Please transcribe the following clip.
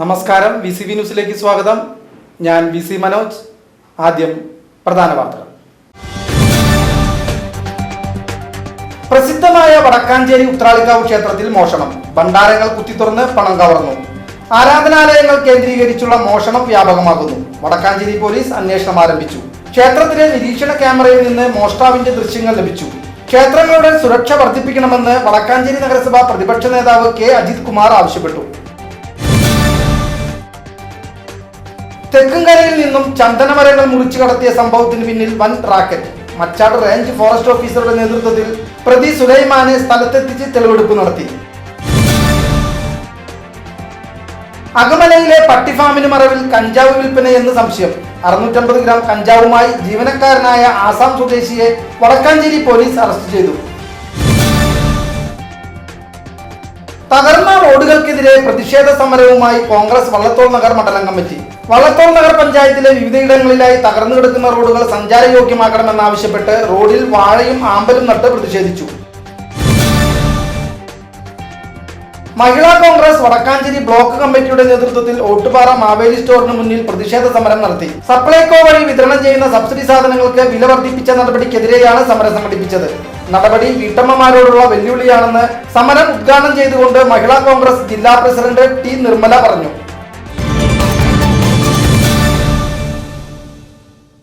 നമസ്കാരം. V C V ന്യൂസിലേക്ക് സ്വാഗതം. ഞാൻ വി സി മനോജ്. ആദ്യം പ്രധാന വാർത്തകൾ. പ്രസിദ്ധമായ വടക്കാഞ്ചേരി ഉത്രാളിക്കാവ് ക്ഷേത്രത്തിൽ മോഷണം. ഭണ്ഡാരങ്ങൾ കുത്തിത്തുറന്ന് പണം കവർന്നു. ആരാധനാലയങ്ങൾ കേന്ദ്രീകരിച്ചുള്ള മോഷണം വ്യാപകമാകുന്നു. വടക്കാഞ്ചേരി പോലീസ് അന്വേഷണം ആരംഭിച്ചു. ക്ഷേത്രത്തിലെ നിരീക്ഷണ ക്യാമറയിൽ നിന്ന് മോഷ്ടാവിന്റെ ദൃശ്യങ്ങൾ ലഭിച്ചു. ക്ഷേത്രങ്ങളുടെ സുരക്ഷ വർദ്ധിപ്പിക്കണമെന്ന് വടക്കാഞ്ചേരി നഗരസഭ പ്രതിപക്ഷ നേതാവ് കെ. അജിത് കുമാർ ആവശ്യപ്പെട്ടു. തെക്കുംകരയിൽ നിന്നും ചന്ദനമരങ്ങൾ മുറിച്ചു കടത്തിയ സംഭവത്തിന് പിന്നിൽ വൻ റാക്കറ്റ്. മച്ചാട് റേഞ്ച് ഫോറസ്റ്റ് ഓഫീസറുടെ നേതൃത്വത്തിൽ പ്രതി സുലൈമാനെ സ്ഥലത്തെത്തിച്ച് തെളിവെടുപ്പ് നടത്തി. അകമലയിലെ പട്ടിഫാമിന് മറവിൽ കഞ്ചാവ് വിൽപ്പന എന്ന് സംശയം. അറുന്നൂറ്റമ്പത് ഗ്രാം കഞ്ചാവുമായി ജീവനക്കാരനായ ആസാം സ്വദേശിയെ വടക്കാഞ്ചേരി പോലീസ് അറസ്റ്റ് ചെയ്തു. തകർന്ന റോഡുകൾക്കെതിരെ പ്രതിഷേധ സമരവുമായി കോൺഗ്രസ് വള്ളത്തോൾ നഗർ മണ്ഡലം കമ്മിറ്റി. വള്ളത്തോൾ നഗർ പഞ്ചായത്തിലെ വിവിധയിടങ്ങളിലായി തകർന്നു കിടക്കുന്ന റോഡുകൾ സഞ്ചാരയോഗ്യമാക്കണമെന്നാവശ്യപ്പെട്ട് റോഡിൽ വാഴയും ആമ്പലും നട്ട് പ്രതിഷേധിച്ചു. മഹിളാ കോൺഗ്രസ് വടക്കാഞ്ചേരി ബ്ലോക്ക് കമ്മിറ്റിയുടെ നേതൃത്വത്തിൽ ഓട്ടുപാറ മാവേലി സ്റ്റോറിന് മുന്നിൽ പ്രതിഷേധ സമരം നടത്തി. സപ്ലൈകോ വഴി വിതരണം ചെയ്യുന്ന സബ്സിഡി സാധനങ്ങൾക്ക് വില വർദ്ധിപ്പിച്ച നടപടിക്കെതിരെയാണ് സമരം സംഘടിപ്പിച്ചത്. നടപടി വീട്ടമ്മമാരോടുള്ള വെല്ലുവിളിയാണെന്ന് സമരം ഉദ്ഘാടനം ചെയ്തുകൊണ്ട് മഹിളാ കോൺഗ്രസ് ജില്ലാ പ്രസിഡന്റ് ടി നിർമ്മല പറഞ്ഞു.